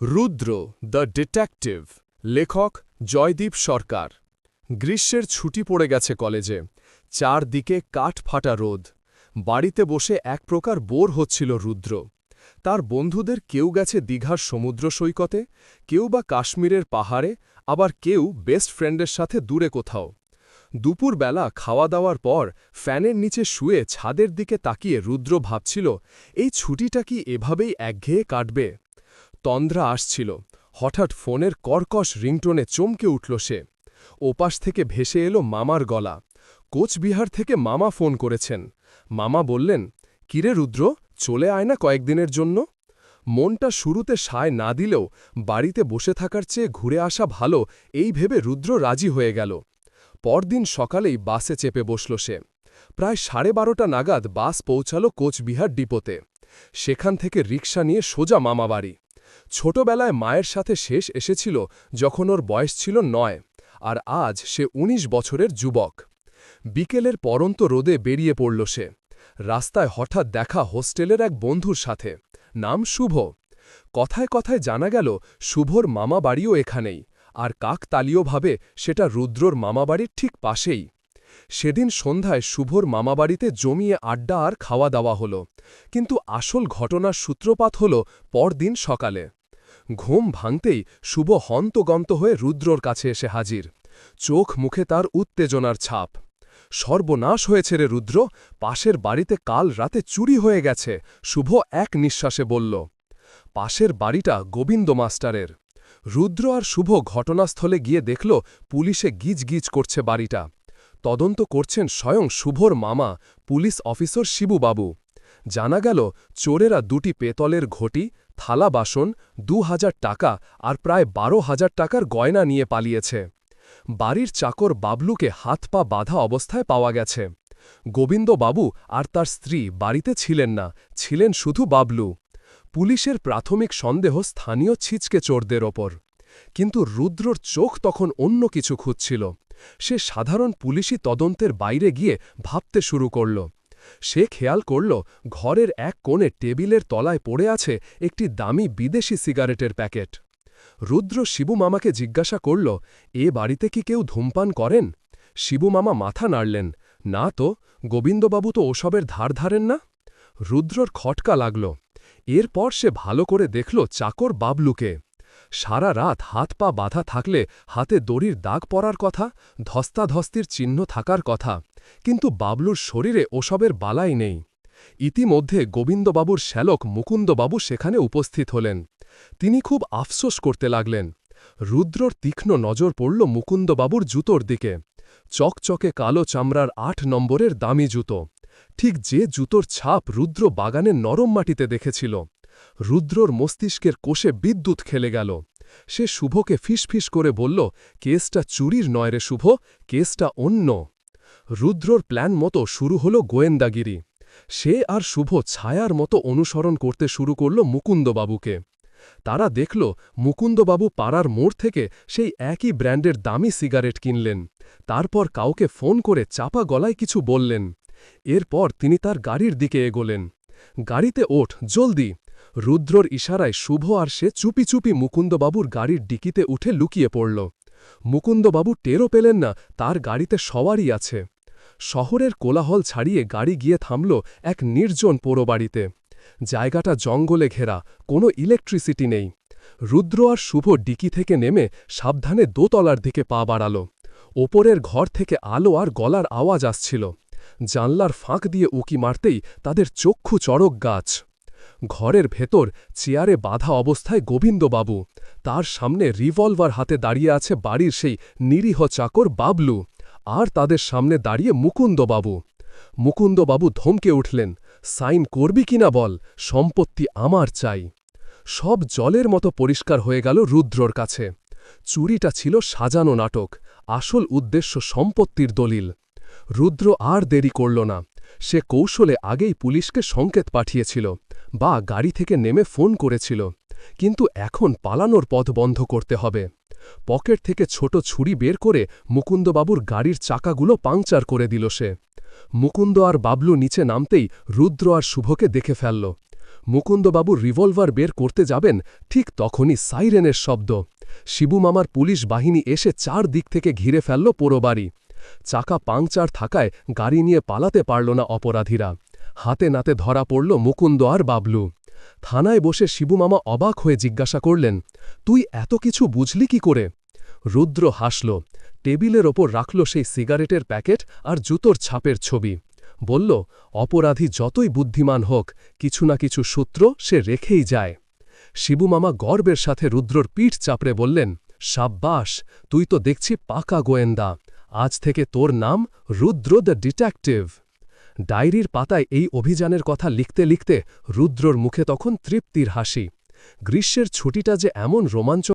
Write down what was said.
Rudra, the detective, লেখক জয়দীপ সরকার। গ্রীষ্মের ছুটি পড়ে গেছে কলেজে। চারদিকে কাঠ ফাটা রোদ। বাড়িতে বসে এক প্রকার বোর হচ্ছিল রুদ্র। তার বন্ধুদের কেউ গেছে দীঘার সমুদ্র সৈকতে, কেউ বা কাশ্মীরের পাহাড়ে, আবার কেউ বেস্ট ফ্রেন্ডের সাথে দূরে কোথাও। দুপুরবেলা খাওয়া দাওয়ার পর ফ্যানের নিচে শুয়ে ছাদের দিকে তাকিয়ে রুদ্র ভাবছিল, এই ছুটিটা কি এভাবেই একঘেয়ে কাটবে? তন্দ্রা আসছিল। হঠাৎ ফোনের কর্কশ রিংটোনে চমকে উঠল সে। ওপাশ থেকে ভেসে এলো মামার গলা। কোচবিহার থেকে মামা ফোন করেছেন। মামা বললেন, কিরে রুদ্র, চলে আয় না কয়েকদিনের জন্য? মনটা শুরুতে সায় না দিলেও বাড়িতে বসে থাকার চেয়ে ঘুরে আসা ভালো, এই ভেবে রুদ্র রাজি হয়ে গেল। পরদিন সকালেই বাসে চেপে বসল সে। প্রায় সাড়ে বারোটা নাগাদ বাস পৌঁছাল কোচবিহার ডিপোতে। সেখান থেকে রিক্সা নিয়ে সোজা মামাবাড়ি। ছোটবেলায় মায়ের সাথে শেষ এসেছিল যখন ওর বয়স ছিল নয়, আর আজ সে ১৯ বছরের যুবক। বিকেলের পরন্ত রোদে বেরিয়ে পড়ল সে। রাস্তায় হঠাৎ দেখা হোস্টেলের এক বন্ধুর সাথে। নাম শুভ। কথায় কথায় জানা গেল, শুভর মামা বাড়িও এখানেই, আর কাকতালীয়ভাবে সেটা রুদ্রর মামাবাড়ির ঠিক পাশেই। সেদিন সন্ধ্যায় শুভর মামাবাড়িতে জমিয়ে আড্ডা আর খাওয়া দাওয়া হল। কিন্তু আসল ঘটনার সূত্রপাত হল পরদিন সকালে। ঘুম ভাঙতেই শুভ হন্তগন্ত হয়ে রুদ্রর কাছে এসে হাজির। চোখ মুখে তার উত্তেজনার ছাপ। সর্বনাশ হয়েছে রে রুদ্র, পাশের বাড়িতে কাল রাতে চুরি হয়ে গেছে, শুভ এক নিঃশ্বাসে বলল। পাশের বাড়িটা গোবিন্দ মাস্টারের। রুদ্র আর শুভ ঘটনাস্থলে গিয়ে দেখল পুলিশে গিজ গিজ করছে বাড়িটা। তদন্ত করছেন স্বয়ং শুভর মামা, পুলিশ অফিসর শিবুবাবু জানা গেল, চোরেরা দুটি পেতলের ঘটি, থালা বাসন, দু হাজার টাকা আর প্রায় বারো হাজার টাকার গয়না নিয়ে পালিয়েছে। বাড়ির চাকর বাবলুকে হাত পা বাঁধা অবস্থায় পাওয়া গেছে। গোবিন্দবাবু আর তার স্ত্রী বাড়িতে ছিলেন না, ছিলেন শুধু বাবলু। পুলিশের প্রাথমিক সন্দেহ স্থানীয় ছিচকে চোরদের ওপর। কিন্তু রুদ্রর চোখ তখন অন্য কিছু খুঁজছিল। সে সাধারণ পুলিশি তদন্তের বাইরে গিয়ে ভাবতে শুরু করল। সে খেয়াল করল, ঘরের এক কোণে টেবিলের তলায় পড়ে আছে একটি দামি বিদেশি সিগারেটের প্যাকেট। রুদ্র শিবু মামাকে জিজ্ঞাসা করল, এ বাড়িতে কি কেউ ধূমপান করেন? শিবু মামা মাথা নাড়লেন, না তো, গোবিন্দবাবু তো ওসবের ধার ধারেন না? রুদ্রর খটকা লাগল। এরপর সে ভালো করে দেখল চাকর বাবলুকে। সারা রাত হাত পা বাঁধা থাকলে হাতে দড়ির দাগ পড়ার কথা, ধস্তাধস্তির চিহ্ন থাকার কথা। কিন্তু বাবলুর শরীরে ওসবের বালাই নেই। ইতিমধ্যে গোবিন্দবাবুর শ্যালক মুকুন্দবাবু সেখানে উপস্থিত হলেন। তিনি খুব আফসোস করতে লাগলেন। রুদ্রর তীক্ষ্ণ নজর পড়ল মুকুন্দবাবুর জুতোর দিকে। চকচকে কালো চামড়ার আট নম্বরের দামি জুতো। ঠিক যে জুতোর ছাপ রুদ্র বাগানের নরম মাটিতে দেখেছিল। রুদ্রর মস্তিষ্কের কোষে বিদ্যুৎ খেলে গেল। সে শুভকে ফিসফিস করে বলল, কেসটা চুরির নয় রে শুভ, কেসটা অন্য। রুদ্রর প্ল্যান মতো শুরু হল গোয়েন্দাগিরি। সে আর শুভ ছায়ার মতো অনুসরণ করতে শুরু করল মুকুন্দবাবুকে। তারা দেখল, মুকুন্দবাবু পাড়ার মোড় থেকে সেই একই ব্র্যান্ডের দামি সিগারেট কিনলেন। তারপর কাউকে ফোন করে চাপা গলায় কিছু বললেন। এরপর তিনি তার গাড়ির দিকে এগোলেন। গাড়িতে ওঠ, জলদি। রুদ্রর ইশারায় শুভ আর সে চুপি চুপি মুকুন্দবাবুর গাড়ির ডিকিতে উঠে লুকিয়ে পড়ল। মুকুন্দবাবু টেরও পেলেন না, তার গাড়িতে সওয়ারই আছে। শহরের কোলাহল ছাড়িয়ে গাড়ি গিয়ে থামল এক নির্জন পোড়োবাড়িতে। জায়গাটা জঙ্গলে ঘেরা, কোনো ইলেকট্রিসিটি নেই। রুদ্র আর শুভ ডিকি থেকে নেমে সাবধানে দোতলার দিকে পা বাড়াল। ওপরের ঘর থেকে আলো আর গলার আওয়াজ আসছিল। জানলার ফাঁক দিয়ে উকি মারতেই তাদের চক্ষু চড়ক গাছ। ঘরের ভেতর চেয়ারে বাধা অবস্থায় গোবিন্দবাবু। তার সামনে রিভলভার হাতে দাঁড়িয়ে আছে বাড়ির সেই নিরীহ চাকর বাবলু। আর তাদের সামনে দাঁড়িয়ে মুকুন্দবাবু। মুকুন্দবাবু ধমকে উঠলেন, সাইন করবি কিনা বল? সম্পত্তি আমার চাই। সব জলের মতো পরিষ্কার হয়ে গেল রুদ্রর কাছে। চুরিটা ছিল সাজানো নাটক, আসল উদ্দেশ্য সম্পত্তির দলিল। রুদ্র আর দেরি করল না। সে কৌশলে আগেই পুলিশকে সংকেত পাঠিয়েছিল বা গাড়ি থেকে নেমে ফোন করেছিল। কিন্তু এখন পালানোর পথ বন্ধ করতে হবে। পকেট থেকে ছোট ছুরি বের করে মুকুন্দবাবুর গাড়ির চাকাগুলো পাংচার করে দিল সে। মুকুন্দ আর বাবলু নিচে নামতেই রুদ্র আর শুভকে দেখে ফেলল। মুকুন্দবাবু রিভলভার বের করতে যাবেন ঠিক তখনই সাইরেনের শব্দ। শিবু মামার পুলিশ বাহিনী এসে চার দিক থেকে ঘিরে ফেলল পোড়ো বাড়ি। চাকা পাংচার থাকায় গাড়ি নিয়ে পালাতে পারল না অপরাধীরা। হাতে নাতে ধরা পড়ল মুকুন্দ আর বাবলু। থানায় বসে শিবু মামা অবাক হয়ে জিজ্ঞাসা করলেন, তুই এত কিছু বুঝলি কি করে? রুদ্র হাসল, টেবিলের ওপর রাখল সেই সিগারেটের প্যাকেট আর জুতোর ছাপের ছবি। বলল, অপরাধী যতই বুদ্ধিমান হোক, কিছু না কিছু সূত্র সে রেখেই যায়। শিবু মামা গর্বের সাথে রুদ্রর পিঠ চাপড়ে বললেন, সাব্বাস, তুই তো দেখছি পাকা গোয়েন্দা। আজ থেকে তোর নাম রুদ্র দ্য ডিটেকটিভ। ডায়েরির পাতায় এই অভিযানের কথা লিখতে লিখতে রুদ্রর মুখে তখন তৃপ্তির হাসি। গ্রীষ্মের ছুটিটা যে এমন রোমাঞ্চ